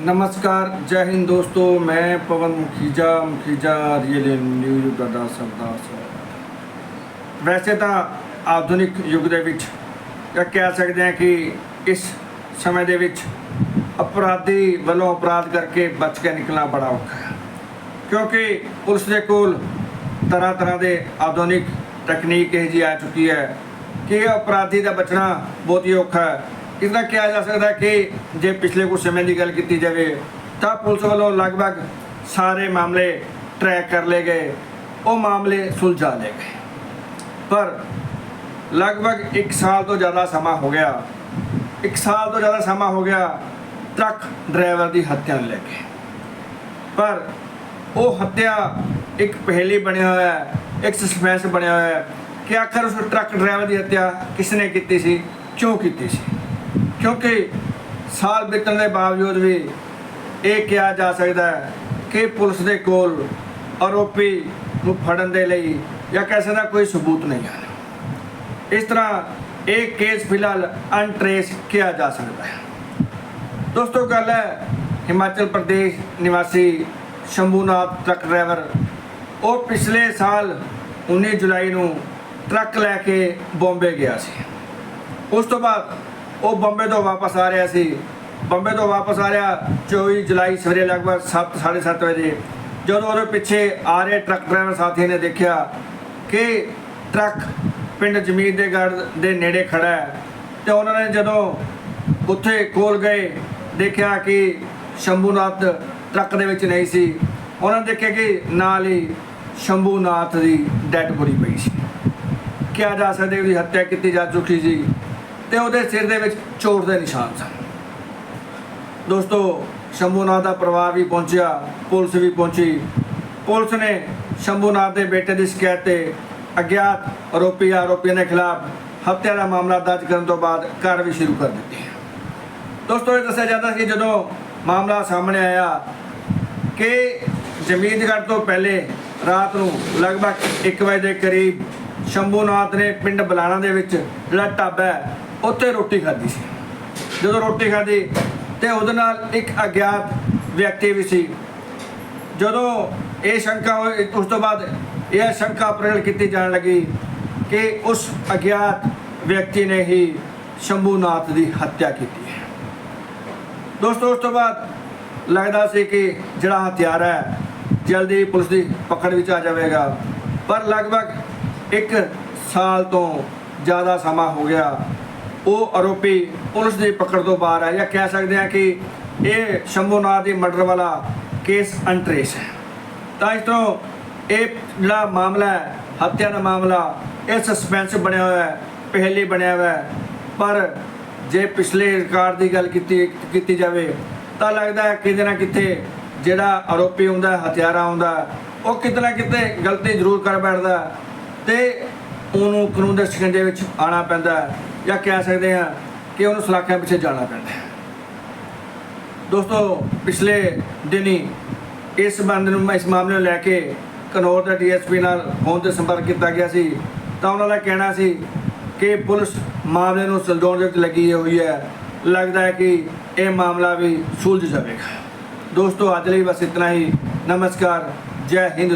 ਨਮਸਕਾਰ, ਜੈ ਹਿੰਦ ਦੋਸਤੋ, ਮੈਂ ਪਵਨ ਮੁਖੀਜਾ ਮੁਖੀਜਾ ਰੀਅਲ ਨਿਊਜ਼ ਤੁਹਾਡਾ ਸਰਦਾਰ ਸਵਾਗਤ ਵੈਸੇ ਤਾਂ ਆਧੁਨਿਕ ਯੁੱਗ ਦੇ ਵਿੱਚ ਇਹ ਕਹਿ ਸਕਦੇ ਹਾਂ ਕਿ ਇਸ ਸਮੇਂ ਦੇ ਵਿੱਚ ਅਪਰਾਧੀ ਵੱਲੋਂ ਅਪਰਾਧ ਕਰਕੇ ਬਚ ਕੇ ਨਿਕਲਣਾ ਬੜਾ ਔਖਾ ਹੈ। ਕਿਉਂਕਿ ਪੁਲਿਸ ਦੇ ਕੋਲ ਤਰ੍ਹਾਂ ਤਰ੍ਹਾਂ ਦੇ ਆਧੁਨਿਕ ਤਕਨੀਕ ਇਹ ਜੀ ਆ ਚੁੱਕੀ ਹੈ ਕਿ ਇਹ ਅਪਰਾਧੀ ਦਾ ਬਚਣਾ ਬਹੁਤ ਹੀ ਔਖਾ ਹੈ। ਇਸ ਕਿਹਾ ਜਾ ਸਕਦਾ ਕਿ ਜੇ ਪਿਛਲੇ ਕੁਝ ਸਮੇਂ ਦੀ ਗੱਲ ਕੀਤੀ ਜਾਵੇ ਤਾਂ ਪੁਲਿਸ ਵੱਲੋਂ ਲਗਭਗ ਸਾਰੇ ਮਾਮਲੇ ਟਰੈਕ ਕਰ ਲਏ ਗਏ। ਉਹ ਮਾਮਲੇ ਸੁਲਝਾ ਲਏ ਗਏ। ਪਰ ਲਗਭਗ 1 ਸਾਲ ਤੋਂ ਜ਼ਿਆਦਾ ਸਮਾਂ ਹੋ ਗਿਆ 1 ਸਾਲ ਤੋਂ ਜ਼ਿਆਦਾ ਸਮਾਂ ਹੋ ਗਿਆ, ਟਰੱਕ ਡਰਾਈਵਰ ਦੀ ਹੱਤਿਆ ਨੂੰ ਲੈ ਕੇ। ਪਰ ਉਹ ਹੱਤਿਆ ਇੱਕ ਪਹਿਲੀ ਬਣਿਆ ਹੋਇਆ ਹੈ, ਇੱਕ ਸਸਪੈਂਸ ਬਣਿਆ ਹੋਇਆ ਹੈ ਕਿ ਆਖਰ ਉਸ ਟਰੱਕ ਡਰਾਈਵਰ ਦੀ ਹੱਤਿਆ ਕਿਸ ਨੇ ਕੀਤੀ ਸੀ, ਕਿਉਂ ਕੀਤੀ ਸੀ? ਕਿਉਂਕਿ ਸਾਲ ਬੀਤਣ ਦੇ ਬਾਵਜੂਦ ਵੀ ਇਹ ਕਿਹਾ ਜਾ ਸਕਦਾ ਹੈ ਕਿ ਪੁਲਿਸ ਦੇ ਕੋਲ ਆਰੋਪੀ ਨੂੰ ਫੜਨ ਦੇ ਲਈ ਜਾਂ ਕਿਸੇ ਦਾ ਕੋਈ ਸਬੂਤ ਨਹੀਂ ਹੈ। ਇਸ ਤਰ੍ਹਾਂ ਇਹ ਕੇਸ ਫਿਲਹਾਲ ਅਨਟ੍ਰੇਸ ਕਿਹਾ ਜਾ ਸਕਦਾ ਹੈ। ਦੋਸਤੋ, ਗੱਲ ਹੈ ਹਿਮਾਚਲ ਪ੍ਰਦੇਸ਼ ਨਿਵਾਸੀ ਸ਼ੰਭੂਨਾਥ ਟਰੱਕ ਡਰਾਈਵਰ। ਉਹ ਪਿਛਲੇ ਸਾਲ 19 ਜੁਲਾਈ ਨੂੰ ਟਰੱਕ ਲੈ ਕੇ ਬੰਬੇ ਗਿਆ ਸੀ। ਉਸ ਤੋਂ ਬਾਅਦ ਉਹ ਬੰਬੇ ਤੋਂ ਵਾਪਸ ਆ ਰਿਹਾ ਸੀ। ਬੰਬੇ ਤੋਂ ਵਾਪਸ ਆ ਰਿਹਾ 24 ਜੁਲਾਈ ਸਵੇਰੇ ਲਗਭਗ 7:30 ਵਜੇ। ਜਦੋਂ ਉਹਦੇ ਪਿੱਛੇ ਆ ਰਹੇ ਟਰੱਕ ਡਰਾਈਵਰ ਸਾਥੀ ਨੇ ਦੇਖਿਆ ਕਿ ਟਰੱਕ ਪਿੰਡ ਜ਼ਮੀਨਦੇਗੜ ਦੇ ਨੇੜੇ ਖੜਾ ਹੈ। ਤੇ ਉਹਨਾਂ ਨੇ ਜਦੋਂ ਉੱਥੇ ਕੋਲ ਗਏ, ਦੇਖਿਆ ਕਿ ਸ਼ੰਭੂਨਾਥ ਟਰੱਕ ਦੇ ਵਿੱਚ ਨਹੀਂ ਸੀ। ਉਹਨਾਂ ਨੇ ਦੇਖਿਆ ਕਿ ਨਾਲ ਹੀ ਸ਼ੰਭੂਨਾਥ ਦੀ ਡੈੱਡ ਬੋਡੀ ਪਈ ਸੀ। ਕਿਹਾ ਜਾ ਸਕਦਾ ਉਹਦੀ ਹੱਤਿਆ ਕੀਤੀ ਜਾ ਚੁੱਕੀ ਸੀ। ਤੇ ਉਹਦੇ ਸਿਰ ਦੇ ਵਿੱਚ ਚੋਟ ਦੇ ਨਿਸ਼ਾਨ ਸਨ। ਦੋਸਤੋ, ਸ਼ੰਭੂਨਾਥ ਦਾ ਪਰਿਵਾਰ ਵੀ ਪਹੁੰਚਿਆ, ਪੁਲਿਸ ਵੀ ਪਹੁੰਚੀ। ਪੁਲਿਸ ਨੇ ਸ਼ੰਭੂਨਾਥ ਦੇ ਬੇਟੇ ਦੀ ਸ਼ਿਕਾਇਤ ਤੇ ਅਗਿਆਤ ਆਰੋਪੀ ਆਰੋਪੀਆਂ ਦੇ ਖਿਲਾਫ ਹੱਤਿਆ ਦਾ ਮਾਮਲਾ ਦਰਜ ਕਰਨ ਤੋਂ ਬਾਅਦ ਕਾਰਵਾਈ ਸ਼ੁਰੂ ਕਰ ਦਿੱਤੀ ਹੈ। ਦੋਸਤੋ, ਇਹ ਦੱਸਿਆ ਜਾਂਦਾ ਸੀ ਜਦੋਂ ਮਾਮਲਾ ਸਾਹਮਣੇ ਆਇਆ ਕਿ ਜ਼ਮੀਨਗੜ੍ਹ ਤੋਂ ਪਹਿਲੇ ਰਾਤ ਨੂੰ ਲਗਭਗ 1 ਵਜੇ ਦੇ ਕਰੀਬ ਸ਼ੰਭੂਨਾਥ ਨੇ ਪਿੰਡ ਬਲਾਣਾ ਦੇ ਵਿੱਚ ਜਿਹੜਾ ਢਾਬਾ ਹੈ ਉੱਥੇ ਰੋਟੀ ਖਾਧੀ ਸੀ। ਜਦੋਂ ਰੋਟੀ ਖਾਧੀ ਤੇ ਉਹਦੇ ਨਾਲ ਇੱਕ ਅਗਿਆਤ ਵਿਅਕਤੀ ਵੀ ਸੀ। ਜਦੋਂ ਇਹ ਸ਼ੰਕਾ ਹੋਈ, ਉਸ ਤੋਂ ਬਾਅਦ ਇਹ ਸ਼ੰਕਾ ਪ੍ਰਗਟ ਕੀਤੀ ਜਾਣ ਲੱਗੀ ਕਿ ਉਸ ਅਗਿਆਤ ਵਿਅਕਤੀ ਨੇ ਹੀ ਸ਼ੰਭੂਨਾਥ ਦੀ ਹੱਤਿਆ ਕੀਤੀ ਹੈ। ਦੋਸਤੋ, ਉਸ ਤੋਂ ਬਾਅਦ ਲੱਗਦਾ ਸੀ ਕਿ ਜਿਹੜਾ ਹਥਿਆਰ ਹੈ, ਜਲਦੀ ਪੁਲਿਸ ਦੀ ਪਕੜ ਵਿੱਚ ਆ ਜਾਵੇਗਾ। ਪਰ ਲਗਭਗ ਇੱਕ ਸਾਲ ਤੋਂ ਜ਼ਿਆਦਾ ਸਮਾਂ ਹੋ ਗਿਆ ਉਹ ਆਰੋਪੀ ਪੁਲਿਸ ਦੀ ਪਕੜ ਤੋਂ ਬਾਹਰ ਹੈ ਜਾਂ ਕਹਿ ਸਕਦੇ ਹਾਂ ਕਿ ਇਹ ਸ਼ੰਭੂਨਾਥ ਦੀ ਮਰਡਰ ਵਾਲਾ ਕੇਸ ਅਨਟ੍ਰੇਸ ਹੈ। ਤਾਂ ਇਸ ਤੋਂ ਇਹ ਜਿਹੜਾ ਮਾਮਲਾ ਹੈ ਹੱਤਿਆ ਦਾ ਮਾਮਲਾ ਇਹ ਸਸਪੈਂਸ ਬਣਿਆ ਹੋਇਆ ਹੈ ਪਹਿਲੇ ਬਣਿਆ ਹੋਇਆ ਹੈ। ਪਰ ਜੇ ਪਿਛਲੇ ਰਿਕਾਰਡ ਦੀ ਗੱਲ ਕੀਤੀ ਕੀਤੀ ਜਾਵੇ ਤਾਂ ਲੱਗਦਾ ਹੈ ਕਿਤੇ ਨਾ ਕਿਤੇ ਜਿਹੜਾ ਆਰੋਪੀ ਹੁੰਦਾ ਹੈ, ਹਥਿਆਰਾ ਹੁੰਦਾ ਉਹ ਕਿਤੇ ਨਾ ਕਿਤੇ ਗਲਤੀ ਜ਼ਰੂਰ ਕਰ ਬੈਠਦਾ ਹੈ ਤੇ ਉਹਨੂੰ ਕਾਨੂੰਨ ਦੇ ਸ਼ਿਕੰਜੇ ਵਿੱਚ ਆਣਾ ਪੈਂਦਾ ਜਾਂ ਕਹਿ ਸਕਦੇ ਹਾਂ ਕਿ ਉਹਨੂੰ ਸਲਾਖਿਆਂ ਪਿੱਛੇ ਜਾਣਾ ਪੈਂਦਾ ਹੈ। ਦੋਸਤੋ, ਪਿਛਲੇ ਦਿਨੀ ਇਸ ਸੰਬੰਧ ਨੂੰ ਇਸ ਮਾਮਲੇ ਨੂੰ ਲੈ ਕੇ ਕਨੌਰ ਦੇ ਡੀਐਸਪੀ ਨਾਲ ਫੋਨ ਤੇ ਸੰਪਰਕ ਕੀਤਾ ਗਿਆ ਸੀ। ਤਾਂ ਉਹਨਾਂ ਦਾ ਕਹਿਣਾ ਸੀ ਕਿ ਪੁਲਿਸ ਮਾਮਲੇ ਨੂੰ ਸੁਲਝਾਉਣ ਦੇ ਵਿੱਚ ਲੱਗੀ ਹੋਈ ਹੈ। ਲੱਗਦਾ ਹੈ ਕਿ ਇਹ ਮਾਮਲਾ ਵੀ ਸੁਲਝ ਜਾਵੇਗਾ। ਦੋਸਤੋ, ਅੱਜ ਲਈ ਬਸ ਇਤਨਾ ਹੀ। ਨਮਸਕਾਰ। ਜੈ ਹਿੰਦ।